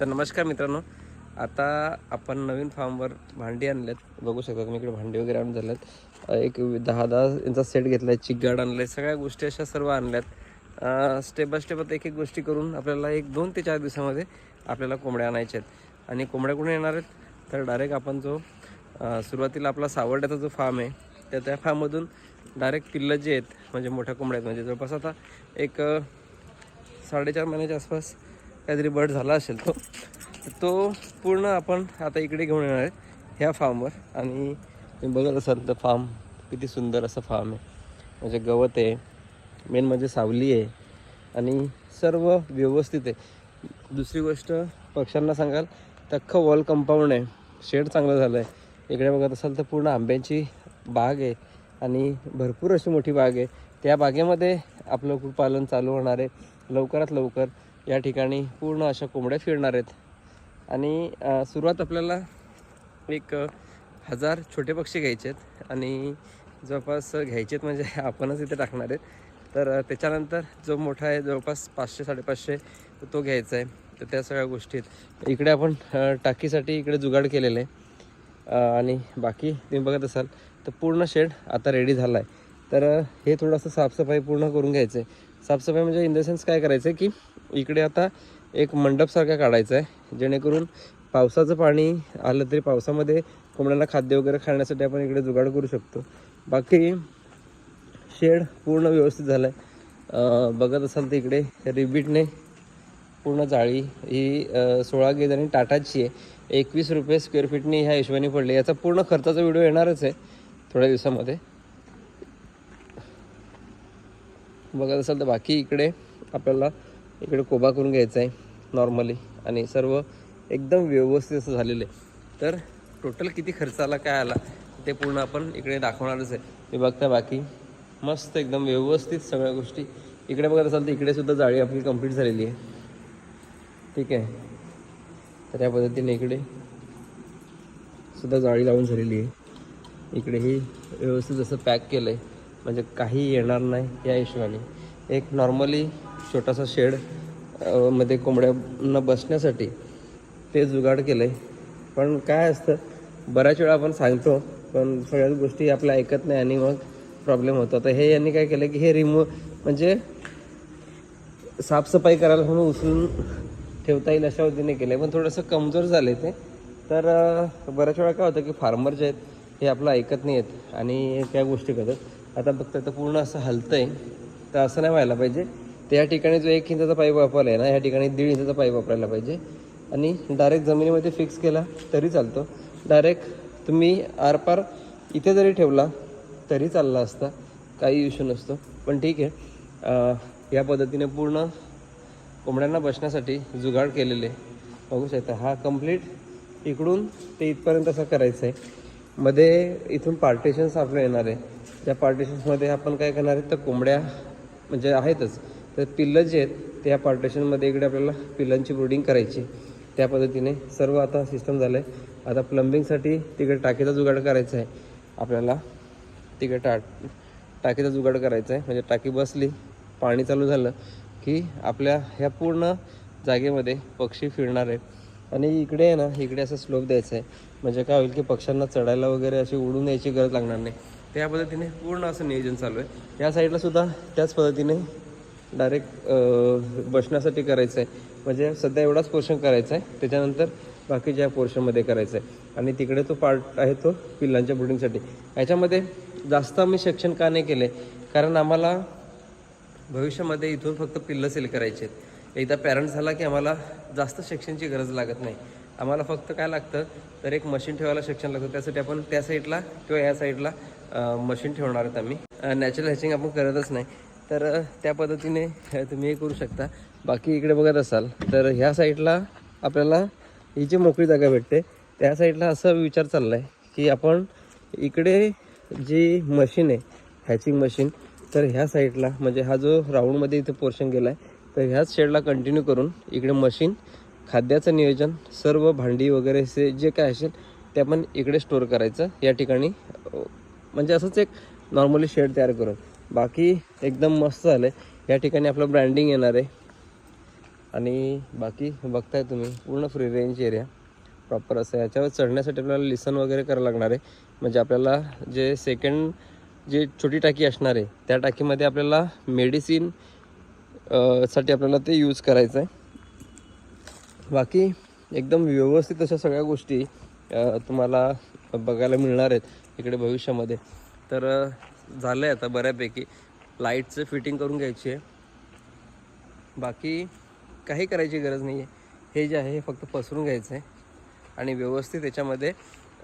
तर नमस्कार मित्रांनो. आता आपण नवीन फार्मवर भांडी आणल्यात. बघू शकता तुम्ही इकडे भांडी वगैरे आणून झाल्यात. एक दहा दहा यांचा सेट घेतला आहे चिकगाड आणलं आहे सगळ्या गोष्टी अशा सर्व आणल्यात. स्टेप बाय स्टेप आता एक एक गोष्टी करून आपल्याला एक दोन ते चार दिवसामध्ये आपल्याला कोंबड्या आणायच्या आहेत. आणि कोंबड्या कुठे येणार आहेत? तर डायरेक्ट आपण जो सुरुवातीला आपला सावर्ड्याचा जो फार्म आहे त्या त्या फार्ममधून डायरेक्ट पिल्लं जे आहेत म्हणजे मोठ्या कोंबड्या आहेत म्हणजे जवळपास आता एक साडेचार महिन्याच्या आसपास काहीतरी बर्ड झाला असेल तो तो पूर्ण आपण आता इकडे घेऊन येणार आहे ह्या फार्मवर आणि तुम्ही बघत असाल तर फार्म किती सुंदर असं फार्म आहे. म्हणजे गवत आहे मेन म्हणजे सावली आहे आणि सर्व व्यवस्थित आहे. दुसरी गोष्ट पक्ष्यांना सांगाल तर अख्खं वॉल कंपाऊंड आहे. शेड चांगलं झालं आहे इकडे बघत असाल तर पूर्ण आंब्यांची बाग आहे आणि भरपूर अशी मोठी बाग आहे. त्या बागेमध्ये आपलं कुक्कुटपालन चालू होणार आहे. लवकरात लवकर या ठिकाणी पूर्ण अशा कोंबड्या फिरणार आहेत. आणि सुरुवात आपल्याला एक हजार छोटे पक्षी घ्यायचे आहेत. आणि जवळपास घ्यायचे आहेत म्हणजे आपणच इथे टाकणार आहेत. तर त्याच्यानंतर जो मोठा आहे जवळपास पाचशे साडेपाचशे तो घ्यायचा आहे. तर त्या सगळ्या गोष्टी आहेत. इकडे आपण टाकीसाठी इकडे जुगाड केलेलं आहे. आणि बाकी तुम्ही बघत असाल तर पूर्ण शेड आता रेडी झाला आहे तर हे थोडंसं साफसफाई पूर्ण करून घ्यायचं आहे साफसफाई म्हणजे इन द सेन्स काय करायचं आहे की इकडे आता एक मंडपसारखा काढायचा आहे जेणेकरून पावसाचं पाणी आलं तरी पावसामध्ये कोंबड्यांना खाद्य वगैरे खाण्यासाठी आपण इकडे जुगाड करू शकतो. बाकी शेड पूर्ण व्यवस्थित झालं आहे बघत असाल तर इकडे रिबीटने पूर्ण जाळी ही सोळा गेज आणि टाटाची आहे. एकवीस रुपये स्क्वेअर फीटनी ह्या हिशोबाने पडले. याचा पूर्ण खर्चाचा व्हिडिओ येणारच आहे थोड्या दिवसामध्ये. बघत असाल तर बाकी इकडे आपल्याला इकडे कोबा करून घ्यायचा आहे नॉर्मली आणि सर्व एकदम व्यवस्थित असं झालेलं आहे. तर टोटल किती खर्च आला काय आला ते पूर्ण आपण इकडे दाखवणारच आहे. ते बघता बाकी मस्त एकदम व्यवस्थित सगळ्या गोष्टी. इकडे बघत असाल तर इकडे सुद्धा जाळी आपली कंप्लीट झालेली आहे. ठीक आहे. तर या पद्धतीने इकडे सुद्धा जाळी लावून झालेली आहे. इकडेही व्यवस्थित जसं पॅक केलं आहे म्हणजे काही येणार नाही या हिशोबाने. एक नॉर्मली छोटासा शेडमध्ये कोंबड्यांना बसण्यासाठी ते जुगाड केलं आहे पण काय असतं बऱ्याच वेळा आपण सांगतो पण सगळ्याच गोष्टी आपल्या ऐकत नाही आणि मग प्रॉब्लेम होतो. तर हे यांनी काय केलं की हे रिमूव्ह म्हणजे साफसफाई करायला म्हणून उचलून ठेवता येईल अशा वतीने केलं आहे पण थोडंसं कमजोर झालं आहे ते. तर बऱ्याच वेळा काय होतं की फार्मर जे आहेत हे आपलं ऐकत नाही आहेत आणि त्या गोष्टी करतात. आता बघता तर पूर्ण असं हलतं आहे तर असं नाही व्हायला पाहिजे. त्या ठिकाणी जो एक इंचाचा पाईप वापरला आहे ना या ठिकाणी दीड इंचाचा पाईप वापरायला पाहिजे. आणि डायरेक्ट जमिनीमध्ये फिक्स केला तरी चालतो. डायरेक्ट तुम्ही आरपार इथे जरी ठेवला तरी चालला असता काही इश्यू नसतो. पण ठीक आहे. या पद्धतीने पूर्ण कोंबड्यांना बसण्यासाठी जुगाड केलेले बघू शकता हा कंप्लीट इकडून ते इथपर्यंत असं करायचं आहे. मध्ये इथून पार्टिशन्स आपलं येणार आहे. त्या पार्टिशन्समध्ये आपण काय करणार आहे तर कोंबड्या म्हणजे आहेतच. तर पिल्लं जे आहेत त्या पार्टिशनमध्ये इकडे आपल्याला पिल्लांची ब्रुडिंग करायची. त्या पद्धतीने सर्व आता सिस्टम झालं आहे आता प्लंबिंगसाठी तिकडे टाकीचा जुगाड करायचा आहे. आपल्याला तिकडे टा टाकीचा जुगाड करायचा आहे. म्हणजे टाकी बसली पाणी चालू झालं की आपल्या ह्या पूर्ण जागेमध्ये पक्षी फिरणार आहे आणि इकडे आहे ना इकडे असं स्लोप द्यायचं आहे. म्हणजे काय होईल की पक्ष्यांना चढायला वगैरे अशी उडून यायची गरज लागणार नाही. त्या पद्धतीने पूर्ण असं नियोजन चालू आहे. या साईडला सुद्धा त्याच पद्धतीने डायरेक्ट बसण्यासाठी करायचं आहे म्हणजे सध्या एवढाच पोर्शन करायचा आहे त्याच्यानंतर बाकीच्या पोर्शनमध्ये करायचं आहे आणि तिकडे तो पार्ट आहे तो पिल्लांच्या ब्रुडिंगसाठी याच्यामध्ये जास्त आम्ही सेक्शन का नाही केले. कारण आम्हाला भविष्यामध्ये इथून फक्त पिल्लं सेल करायचे आहेत. एकदा पॅरेंट झाला की आम्हाला जास्त सेक्शनची गरज लागत नाही. आम्हाला फक्त काय लागतं तर एक मशीन ठेवायला सेक्शन लागतं. त्यासाठी आपण त्या साईडला किंवा या साईडला मशीन ठेवणार आहेत आम्ही. नॅचरल हॅचिंग आपण करतच नाही. तर त्या पद्धतीने तुम्ही हे करू शकता. बाकी इकडे बघत असाल तर ह्या साईडला आपल्याला ही जी मोकळी जागा भेटते त्या साईडला असा विचार चालला आहे की आपण इकडे जी मशीन आहे हॅचिंग मशीन तर ह्या साईडला म्हणजे हा जो राऊंडमध्ये इथे पोर्शन गेला आहे तर ह्याच शेडला कंटिन्यू करून इकडे मशीन खाद्याचं नियोजन सर्व भांडी वगैरे से जे काय असेल ते आपण इकडे स्टोअर करायचं. या ठिकाणी म्हणजे असंच एक नॉर्मली शेड तयार करून. बाकी एकदम मस्त झालं आहे या ठिकाणी आपलं ब्रँडिंग येणार आहे. आणि बाकी बघताय तुम्ही पूर्ण फ्री रेंज एरिया प्रॉपर असं याच्यावर चढण्यासाठी आपल्याला लिसन वगैरे करावं लागणार आहे. म्हणजे आपल्याला जे सेकंड जे छोटी टाकी असणार आहे त्या टाकीमध्ये आपल्याला मेडिसिनसाठी आपल्याला ते यूज करायचं आहे बाकी एकदम व्यवस्थित अशा सगळ्या गोष्टी तुम्हाला बघायला मिळणार आहेत इकडे भविष्यामध्ये. तर झालं आहे आता बऱ्यापैकी. लाईटचं फिटिंग करून घ्यायची आहे. बाकी काही करायची गरज नाही आहे हे जे आहे हे फक्त पसरून घ्यायचं आहे. आणि व्यवस्थित याच्यामध्ये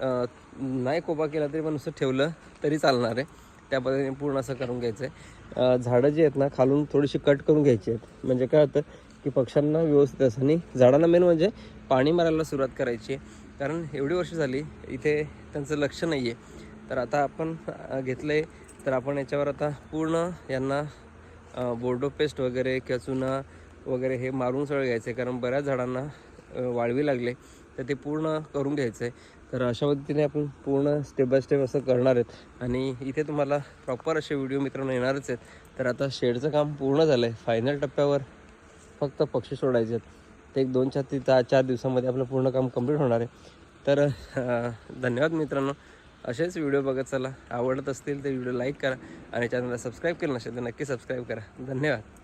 नाही कोबा केला तरी पण नुसतं ठेवलं तरी चालणार आहे. त्या पद्धतीने पूर्ण असं करून घ्यायचं आहे. झाडं जी आहेत ना खालून थोडीशी कट करून घ्यायची आहेत. म्हणजे काय होतं की पक्ष्यांना व्यवस्थित असं आणि झाडांना मेन म्हणजे पाणी मारायला सुरुवात करायची आहे. कारण एवढी वर्ष झाली इथे त्यांचं लक्ष नाही आहे तर आता आपण घेतलं आहे तर आपण याच्यावर आता पूर्ण यांना बोर्डो पेस्ट वगैरे किंवा चुना वगैरे हे मारून सगळं घ्यायचं आहे कारण बऱ्याच झाडांना वाळवी लागले. तर ते पूर्ण करून घ्यायचं आहे तर अशा पद्धतीने आपण पूर्ण स्टेप बाय स्टेप असं करणार आहेत. आणि इथे तुम्हाला प्रॉपर असे व्हिडिओ मित्रांनो येणारच आहेत. तर आता शेडचं काम पूर्ण झालं आहे फायनल टप्प्यावर फक्त पक्षी सोडायचे आहेत. ते एक दोन चार ते चार दिवसामध्ये आपलं पूर्ण काम कंप्लीट होणार आहे. तर धन्यवाद मित्रांनो. असेच व्हिडिओ बघत चला. आवडत असतील तर व्हिडिओ लाईक करा आणि चॅनलला सबस्क्राईब केलं नसेल तर नक्की सबस्क्राईब करा. धन्यवाद.